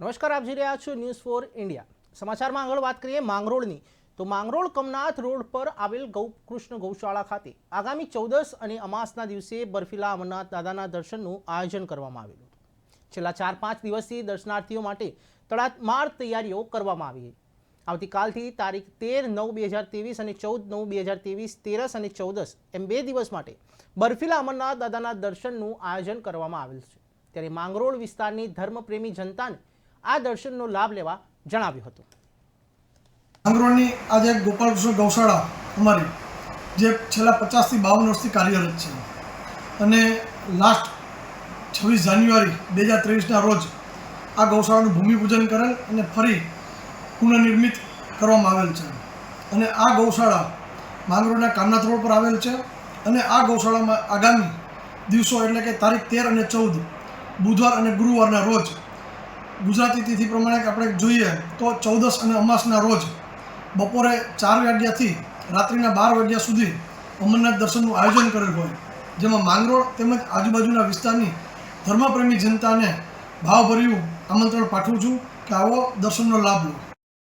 નમસ્કાર, આપ જોઈ રહ્યા છો ન્યૂઝ ફોર ઇન્ડિયા સમાચારમાં આગળ વાત કરીએ માંગરોળની. તો માંગરોળ કમનાથ રોડ પર આવેલ ગૌકૃષ્ણ ગૌશાળા ખાતે આગામી ચૌદસ અને અમાસના દિવસે બર્ફીલા અમરનાથ દાદાના દર્શનનું આયોજન કરવામાં આવેલું છેલ્લા ચાર પાંચ દિવસથી દર્શનાર્થીઓ માટે તડામાર તૈયારીઓ કરવામાં આવી આવતીકાલથી તારીખ તેર નવ બે હજાર ત્રેવીસ અને ચૌદ નવ બે હજાર ત્રેવીસ, તેરસ અને ચૌદસ એમ બે દિવસ માટે બર્ફીલા અમરનાથ દાદાના દર્શનનું આયોજન કરવામાં આવેલ છે. ત્યારે માંગરોળ વિસ્તારની ધર્મપ્રેમી જનતાને આ દર્શનનો લાભ લેવા જણાવ્યું હતું. માંગરોળની આજે ગોપાલકૃષ્ણ ગૌશાળા અમારી, જે છેલ્લા પચાસથી બાવન વર્ષથી કાર્યરત છે. અને લાસ્ટ છવ્વીસ જાન્યુઆરી બે હજાર ત્રેવીસના રોજ આ ગૌશાળાનું ભૂમિપૂજન કરેલ અને ફરી પુનઃનિર્મિત કરવામાં આવેલ છે. અને આ ગૌશાળા માંગરોળના કામનાથ રોડ પર આવેલ છે અને આ ગૌશાળામાં આગામી દિવસો એટલે કે તારીખ તેર અને ચૌદ બુધવાર અને ગુરુવારના રોજ ગુજરાતી તિથિ પ્રમાણે આપણે જોઈએ તો ચૌદસ અને અમાસના રોજ બપોરે ચાર વાગ્યાથી રાત્રિના બાર વાગ્યા સુધી અમરનાથ દર્શનનું આયોજન કરેલ હોય. જેમાં માંગરોળ તેમજ આજુબાજુના વિસ્તારની ધર્મપ્રેમી જનતાને ભાવભર્યું આમંત્રણ પાઠવું છું કે આવો દર્શનનો લાભ લો.